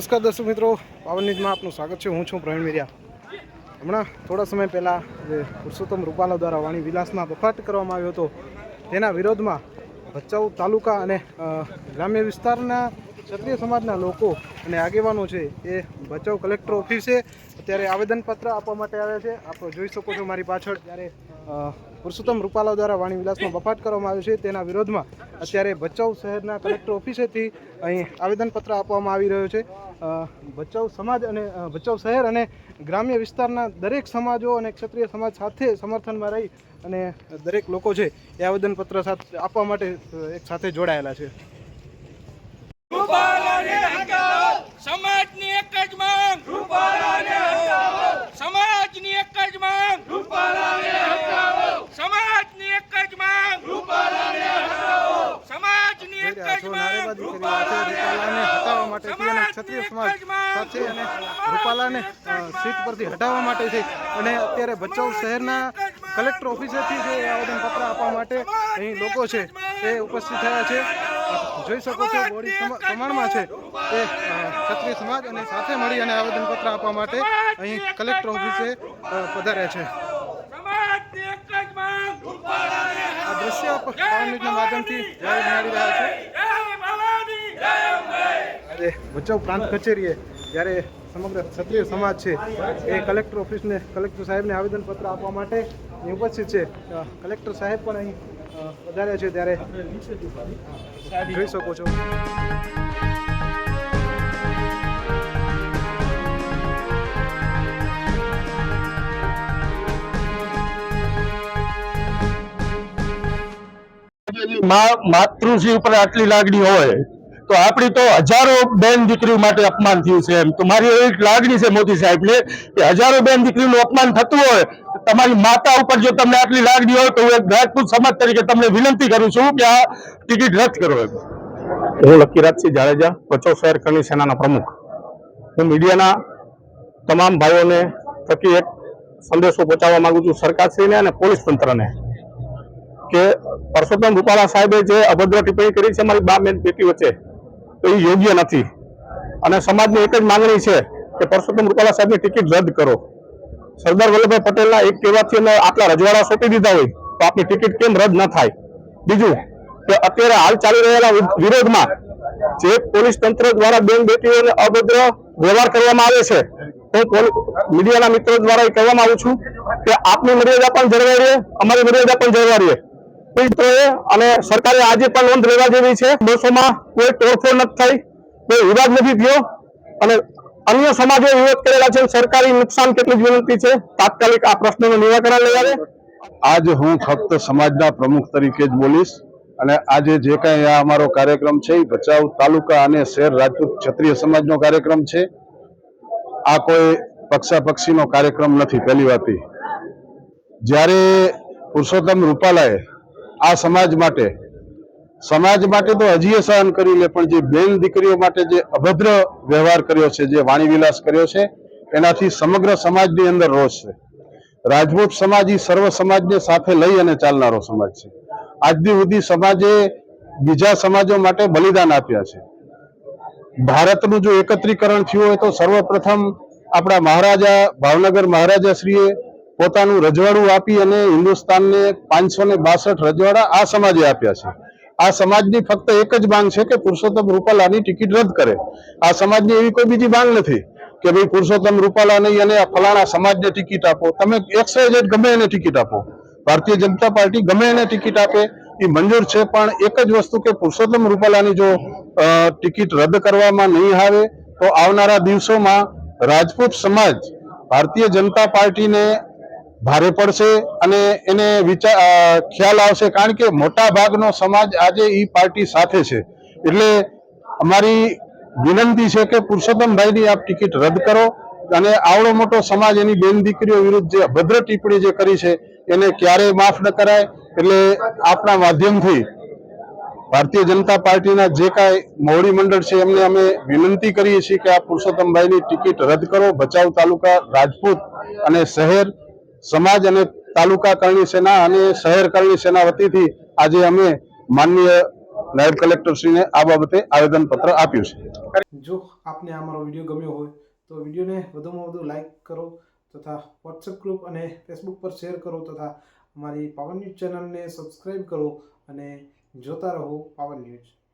નમસ્કાર દર્શક મિત્રો પાવન ન્યૂઝમાં આપનું સ્વાગત છે. હું છું પ્રવીણ મિરિયા હમણાં થોડા સમય પહેલાં જે પુરુષોત્તમ રૂપાલા દ્વારા વાણી વિલાસમાં બફાટ કરવામાં આવ્યો હતો, તેના વિરોધમાં ભચાઉ તાલુકા અને ગ્રામ્ય વિસ્તારના ક્ષત્રિય સમાજના લોકો અને આગેવાનો છે એ ભચાઉ કલેક્ટર ઓફિસે અત્યારે આવેદનપત્ર આપવા માટે આવ્યા છે. આપ જોઈ શકો છો મારી પાછળ ત્યારે પુરુષોત્તમ રૂપાલા દ્વારા વાણી વિલાસમાં બફાટ કરવામાં આવ્યો છે. તેના વિરોધમાં અત્યારે ભચાઉ શહેરના કલેક્ટર ઓફિસેથી અહીં આવેદનપત્ર આપવામાં આવી રહ્યો છે. ભચાઉ સમાજ અને ભચાઉ શહેર અને ગ્રામ્ય વિસ્તારના દરેક સમાજો અને ક્ષત્રિય સમાજ સાથે સમર્થનમાં રહી અને દરેક લોકો છે એ આવેદનપત્ર સાથે આપવા માટે એક સાથે જોડાયેલા છે. સમાજની એક જ માંગ! સમાજની એક જ માંગ! સમાજની એક જ માંગ સમાજની એક જ જો માંગ નારેબાજી કરી રહ્યા છે. રૂપાલાને હટાવવા માટે અને ક્ષત્રિય સમાજ સાથે અને રૂપાલાને સીટ પરથી હટાવવા માટે છે. અને અત્યારે ભચાઉ શહેરના કલેક્ટર ઓફિસેથી જે આવેદનપત્ર આપવા માટે અહીં લોકો છે એ ઉપસ્થિત થયા છે. જોઈ શકો છો બોડી પ્રમાણમાં છે. એ ક્ષત્રિય સમાજ અને સાથે મળી અને આવેદનપત્ર આપવા માટે અહીં કલેક્ટર ઓફિસે પધાર્યા છે. આ દ્રશ્ય પાવન ન્યૂઝના માધ્યમથી જાહેર મળી રહ્યા છે. આજે ભચાઉ પ્રાંત કચેરીએ જ્યારે સમગ્ર ક્ષત્રિય સમાજ છે એ કલેક્ટર ઓફિસને કલેક્ટર સાહેબને આવેદનપત્ર આપવા માટે ઉપસ્થિત છે. કલેક્ટર સાહેબ પણ અહીં અ, છે ત્યારે જોઈ શકો છો. માતૃશ્રી ઉપર આટલી લાગણી હોય તો આપણી તો હજારો બેન દીકરીઓ માટે અપમાન થયું છે એમ. તો મારી એવી લાગણી છે મોદી સાહેબને કે હજારો બેન દીકરીનું અપમાન થતું હોય તમારી માતા ઉપર જો તમને આટલી લાગણી હોય, તો હું એક રાજપૂત સમાજ તરીકે તમને વિનંતી કરું છું કે આ ટિકિટ રદ કરો એમ. હું લકીરાજસિંહ જાડેજા, ભચાઉ શહેર કરણી સેનાના પ્રમુખ. હું મીડિયાના તમામ ભાઈઓને થકી એક સંદેશો પહોંચાડવા માંગુ છું સરકારશ્રીને અને પોલીસ તંત્રને કે પરસોત્તમ રૂપાલા સાહેબે જે અભદ્ર ટિપ્પણી કરી છે, મારી બા બેન બેટી વચ્ચે તો એ યોગ્ય નથી. અને સમાજની એક જ માંગણી છે કે પરસોત્તમ રૂપાલા સાહેબની ટિકિટ રદ કરો. સરદાર વલ્લભભાઈ પટેલના એક કહેવાથી અમે આટલા રજવાડા સોંપી દીધા હોય તો આપની ટિકિટ કેમ રદ ન થાય? બીજું કે અત્યારે હાલ ચાલી રહેલા વિરોધમાં જે પોલીસ તંત્ર દ્વારા બેન બેટીઓને અભદ્ર વ્યવહાર કરવામાં આવે છે, હું મીડિયાના મિત્રો દ્વારા એ કહેવામાં આવું છું કે આપની મર્યાદા પણ જળવાઈ રહે, અમારી મર્યાદા પણ જળવાઈ રહે. મિત્રોએ અને સરકારે આજે પણ નોંધ લેવા જેવી છે. બસોમાં કોઈ તોડફોડ નથી થઈ, કોઈ વિવાદ નથી થયો. અને અન્ય સમાજે વિરોધ કરેલા છે, સરકારી નુકસાન કેટલી વિનંતી છે. તાત્કાલિક આ પ્રશ્નનું નિરાકરણ લઈ આવે. આજ હું ફક્ત સમાજના પ્રમુખ તરીકે જ બોલીશ. અને આજે જે કાંઈ આ અમારો કાર્યક્રમ છે, એ ભચાઉ તાલુકા અને શહેર રાજપૂત ક્ષત્રિય સમાજનો કાર્યક્રમ છે. આ કોઈ પક્ષાપક્ષીનો કાર્યક્રમ નથી, પહેલી વાત જ્યારે પુરુષોત્તમ રૂપાલાએ આ સમાજ માટે. સમાજ માટે તો હજી સહન કરી લે, પણ જે બેન દીકરીઓ માટે જે અભદ્ર વ્યવહાર કર્યો છે, જે વાણીવિલાસ કર્યો છે, એનાથી સમગ્ર સમાજની અંદર રોષ છે. રાજપૂત સમાજ એ સર્વ સમાજને સાથે લઈ અને ચાલનારો સમાજ છે. આજની સુધી સમાજે બીજા સમાજો માટે બલિદાન આપ્યા છે. ભારતનું જો એકત્રીકરણ થયું હોય તો સર્વપ્રથમ આપણા મહારાજા, ભાવનગર મહારાજા શ્રીએ પોતાનું રજવાડું આપી અને હિન્દુસ્તાનને પાંચસો ને બાસઠ રજવાડા આ સમાજે આપ્યા છે. આ સમાજની ફક્ત એક જ માંગ છે કે પુરુષોત્તમ રૂપાલાની ટિકિટ રદ કરે. આ સમાજની એવી કોઈ બીજી માંગ નથી કે ભાઈ પુરુષોત્તમ રૂપાલા નહીં અને ફલાણા સમાજને ટિકિટ આપો. તમે એક્સ વાય ગમે એને ટિકિટ આપો. ભારતીય જનતા પાર્ટી ગમે એને ટિકિટ આપે, એ મંજૂર છે, પણ એક જ વસ્તુ કે પુરુષોત્તમ રૂપાલાની જો ટિકિટ રદ કરવામાં નહીં આવે, તો આવનારા દિવસોમાં રાજપૂત સમાજ ભારતીય જનતા પાર્ટીને ભારે પડશે અને એને વિચાર ખ્યાલ આવશે કારણ કે મોટા ભાગનો સમાજ આજે ઈ પાર્ટી સાથે છે. એટલે અમારી વિનંતી છે કે પુરુષોત્તમભાઈની આપ ટિકિટ રદ કરો અને આવડો મોટો સમાજ એની બેન દીકરીઓ વિરુદ્ધ જે અભદ્ર ટિપ્પણી જે કરી છે, એને ક્યારેય માફ ન કરાય. એટલે આપણા માધ્યમથી ભારતીય જનતા પાર્ટીના જે કાંઈ મોવડી મંડળ છે, એમને અમે વિનંતી કરીએ છીએ કે આ પુરુષોત્તમભાઈની ટિકિટ રદ કરો. ભચાઉ તાલુકા રાજપૂત અને શહેર સમાજ અને તાલુકા કરણી સેના અને શહેર કરણી સેના વતીથી આજે અમે માનનીય નાયબ કલેક્ટરશ્રીને આ બાબતે આવેદનપત્ર આપ્યું છે. જો આપને આ મારો વીડિયો ગમ્યો હોય તો વિડીયોને વધુમાં વધુ લાઇક કરો તથા વોટ્સએપ ગ્રુપ અને ફેસબુક પર શેર કરો તથા અમારી પાવન ન્યૂઝ ચેનલને સબસ્ક્રાઈબ કરો અને જોતા રહો પાવન ન્યૂઝ.